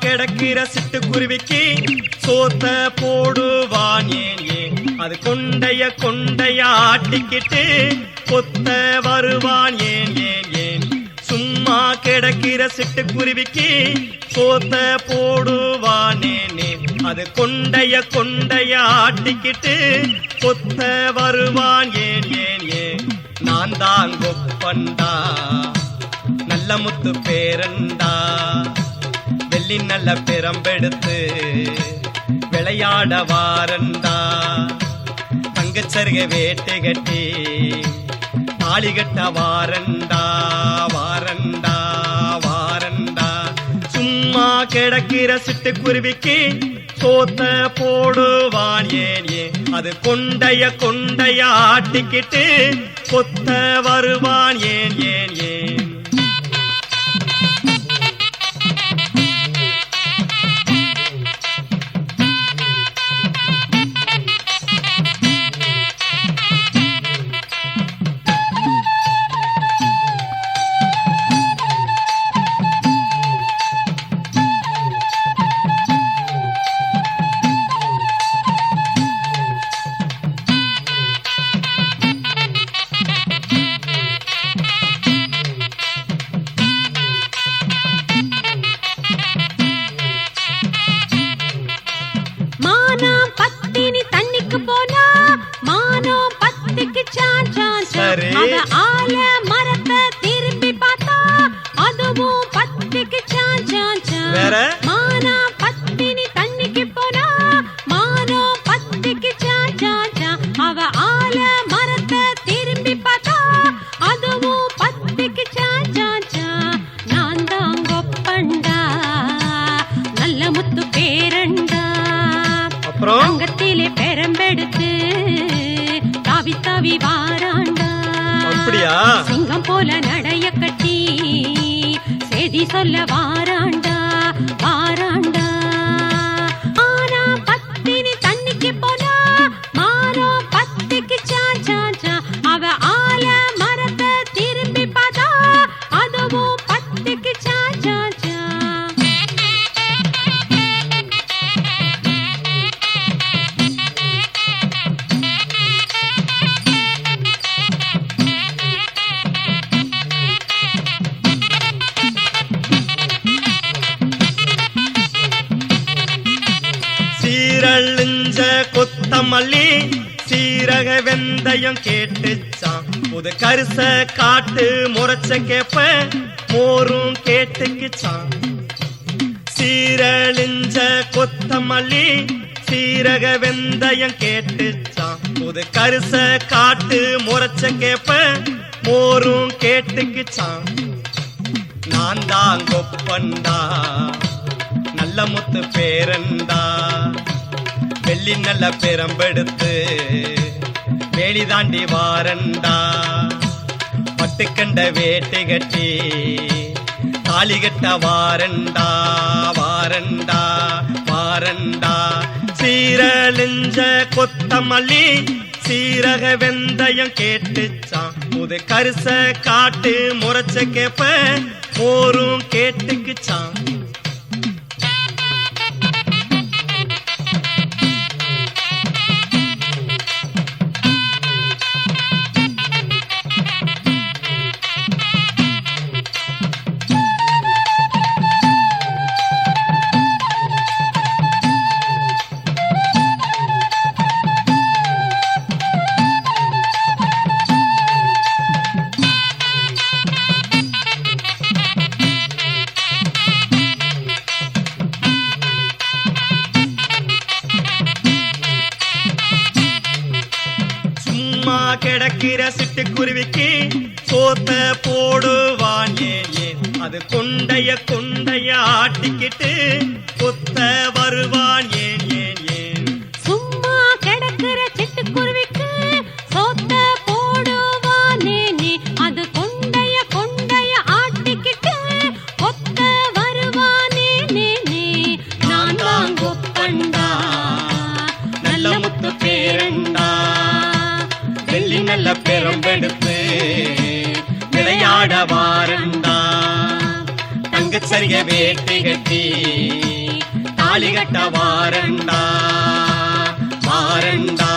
கிடக்கிற சிட்டுக்குருவிக்கு சோத்த போடுவான் ஏன்? ஏன் அது கொண்டைய கொண்டைய ஆட்டிக்கிட்டு கொத்த வருவான் ஏன்? ஏன்? ஏன் சும்மா கிடக்கிற சிட்டுக்குருவிக்கு சோத்த போடுவானேனே அது கொண்டைய கொண்டைய ஆட்டிக்கிட்டு கொத்த வருவான் ஏன்? ஏன்? ஏன் நான் தான் கொப்பண்டா நல்ல முத்து பேரண்டா. சொல்லி நல்ல பெறம்பெடுத்து விளையாட வாரண்டா தங்கச்சருக வேட்டை கட்டி தாலி கட்ட வாரண்டா வாரண்டா வாரண்டா சும்மா கிடக்கிற சிட்டுக்குருவிக்கு சோத்த போடுவான் ஏன் ஏன் அது கொண்டைய கொண்டைய ஆட்டிக்கிட்டு கொத்த வருவான் ஏன் ஏன் ஏன் அவ ஆல சிங்கம் போல நடைய கட்டி செய்தி சொல்ல வாராண்டா வாராண்டா. சீரக வெந்தயம் கேட்டுச்சான் புது கரிச காட்டு முறைச்ச கேப்ப மோரும் கேட்டுக்குச்சான் சீரழிஞ்ச கொத்தமல்லி சீரக வெந்தயம் கேட்டுச்சான் புது கரிச காட்டு முறைச்ச கேப்ப மோரும் கேட்டுக்குச்சான் நான் தான் கொப்பண்டா நல்ல முத்து பேரண்டா. வெள்ளி நல்ல பெரம்பெடுத்து வேலி தாண்டி வாரண்டா. பட்டுக்கண்ட வேட்டை கட்டி தாலி கட்ட வாரண்டா வாரண்டா வாரண்டா. சீரழிஞ்ச கொத்தமல்லி சீரக வெந்தயம் கேட்டுச்சான் புது கரிச காட்டு முறைச்ச கேப்ப போரும் கேட்டுக்குச்சான் கிடக்கிற சிட்டுக்குருவிக்கு சோத்த போடுவான் ஏன் அது கொண்டைய கொண்டைய ஆட்டிக்கிட்டு கொத்த வருவான் ஏன் ஏன் எடுத்து விளையாட வாரண்டா தங்க சரிய வேட்டை கட்டி தாலி கட்ட வாரண்டா வாரண்டா